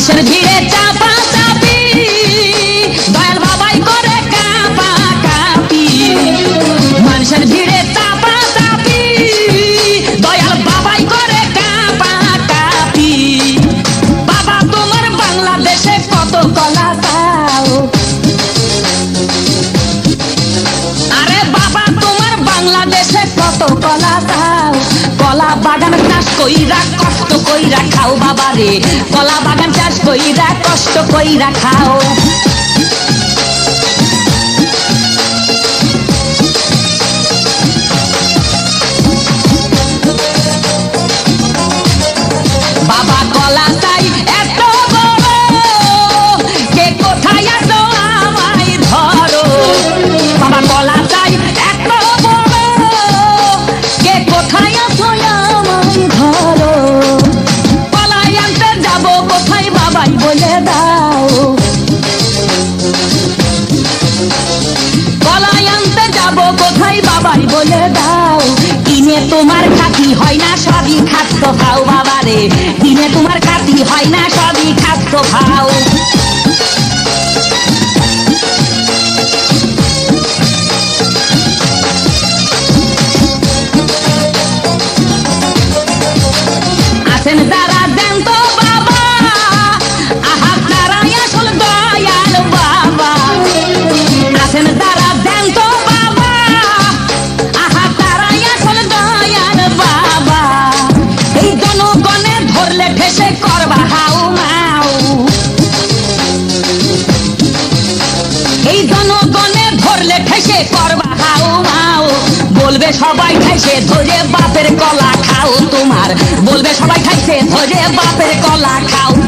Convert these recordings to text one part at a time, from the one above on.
মানুষের ভিড়ে চাপা চাপি দয়াল বাবাই করে কাপা কাপি মানুষের ভিড়ে চাপা চাপি দয়াল বাবাই করে কাপা কাপি বাবা, তোমার বাংলাদেশে কত কলা তাও আরে বাবা, তোমার বাংলাদেশে কত কলা খাও বাগান চাষ কইরা কষ্ট কইরা খাও বাবারে। কলা বাগান চাষ কইরা কষ্ট কইরা খাও। বাবাই বলে দাও তোমার খাতি হয় না, সবই খাদ্য খাও বাবা রে কিনে তোমার খাতি হয় না, সবই খাদ্য খাও। আছেন যারা ঠেসে করবা হাউ মাউ। এই জনগণে ধরলে ঠেসে করবা হাউ মাউ। বলবে সবাই খাইছে ধরে বাপের কলা খাও তোমার। বলবে সবাই খাইছে ধরে বাপের কলা খাও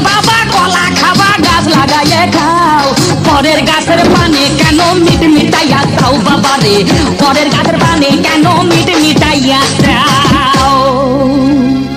পরের গাছের পানে কেন মিট মিটাইয়া খাও বাবারে? পরের গাছের পানে কেন মিট মিটাইয়া